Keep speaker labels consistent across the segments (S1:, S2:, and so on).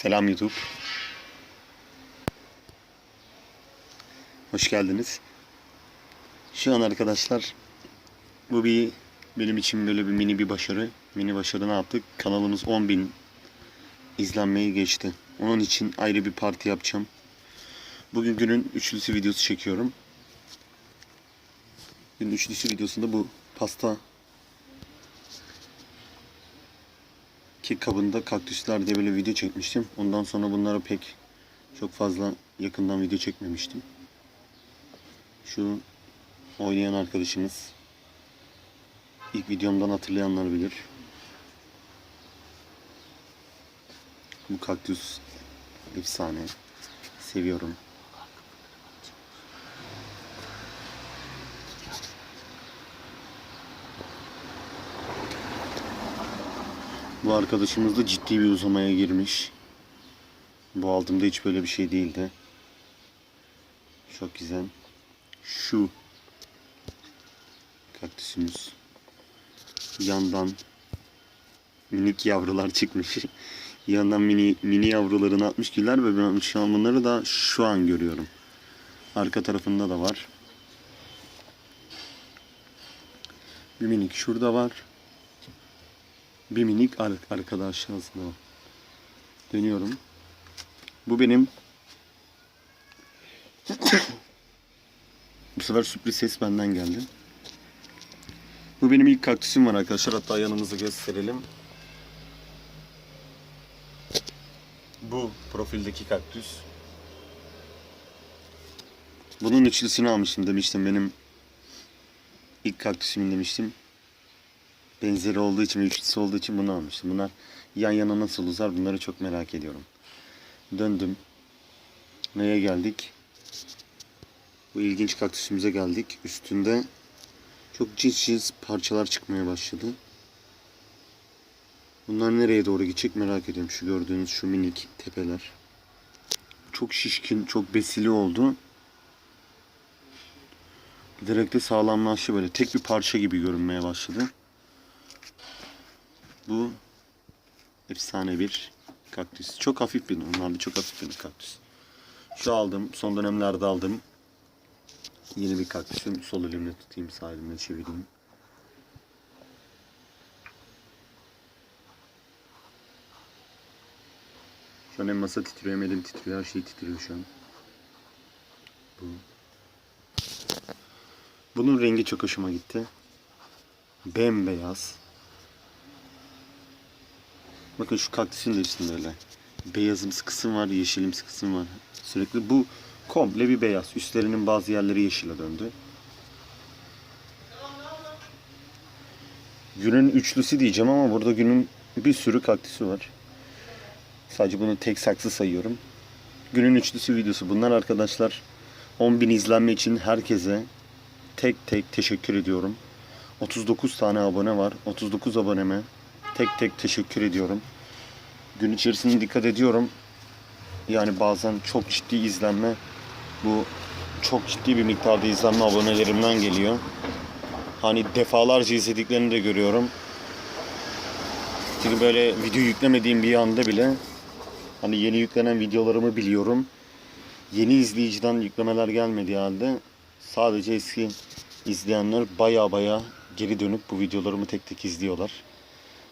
S1: Selam YouTube. Hoş geldiniz. Şu an arkadaşlar bu bir benim için böyle bir mini bir başarı. Mini başarı ne yaptık? Kanalımız 10.000 izlenmeyi geçti. Onun için ayrı bir parti yapacağım. Bugün günün üçlüsü videosu çekiyorum. Günün üçlüsü videosunda bu pasta kek kabında kaktüsler diye böyle video çekmiştim. Ondan sonra bunlara pek çok fazla yakından video çekmemiştim. Şu oynayan arkadaşımız ilk videomdan hatırlayanlar bilir. Bu kaktüs efsane. Seviyorum. Bu arkadaşımız da ciddi bir uzamaya girmiş. Bu aldığımda hiç böyle bir şey değildi. Çok güzel. Şu kaktüsümüz. Yandan minik yavrular çıkmış. Yandan mini mini yavrularını atmış güller ve ben şu an bunları da şu an görüyorum. Arka tarafında da var. Bir minik şurada var. Bir minik ar arkada aşağısında var. Dönüyorum. Bu benim Bu sefer sürpriz ses benden geldi. Bu benim ilk kaktüsüm var arkadaşlar. Hatta yanımızda gösterelim. Bu profildeki kaktüs. Bunun üçlüsünü almıştım demiştim. Benim ilk kaktüsümün demiştim. Benzeri olduğu için, üçlüsü olduğu için bunu almıştım. Bunlar yan yana nasıl uzar bunları çok merak ediyorum. Döndüm. Neye geldik? Bu ilginç kaktüsümüze geldik. Üstünde çok cins cins parçalar çıkmaya başladı. Bunlar nereye doğru gidecek merak ediyorum. Şu gördüğünüz şu minik tepeler. Çok şişkin, çok besili oldu. Giderek de sağlamlaştı böyle. Tek bir parça gibi görünmeye başladı. Bu efsane bir kaktüs. Çok hafif bir, normalde çok hafif bir kaktüs. Şu aldım, son dönemlerde aldım. Yeni bir kaktüsüm. Sol elimle tutayım, sağ elimle çevireyim. Şu an hem masa titriyor hem elim titriyor. Her şey titriyor şu an. Bu. Bunun rengi çok hoşuma gitti. Bembeyaz. Bakın şu kaktüsün de üstünde öyle. Beyazımsı kısım var, yeşilimsi kısım var. Sürekli bu komple bir beyaz. Üstlerinin bazı yerleri yeşile döndü. Günün üçlüsü diyeceğim ama burada günün bir sürü kaktüsü var. Sadece bunu tek saksı sayıyorum. Günün üçlüsü videosu. Bunlar arkadaşlar 10.000 izlenme için herkese tek tek teşekkür ediyorum. 39 tane abone var. 39 aboneme tek tek teşekkür ediyorum. Gün içerisinde dikkat ediyorum. Yani bazen çok ciddi izlenme bu çok ciddi bir miktarda izlenme abonelerimden geliyor. Hani defalarca izlediklerini de görüyorum. Çünkü böyle video yüklemediğim bir anda bile hani yeni yüklenen videolarımı biliyorum. Yeni izleyiciden yüklemeler gelmediği halde sadece eski izleyenler baya baya geri dönüp bu videolarımı tek tek izliyorlar.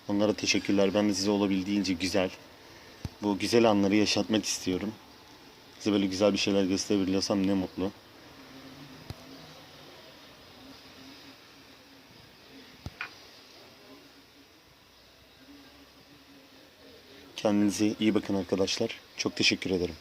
S1: Onlara teşekkürler. Ben de size olabildiğince güzel, bu güzel anları yaşatmak istiyorum. Size böyle güzel bir şeyler gösterebiliyorsam ne mutlu. Kendinize iyi bakın arkadaşlar. Çok teşekkür ederim.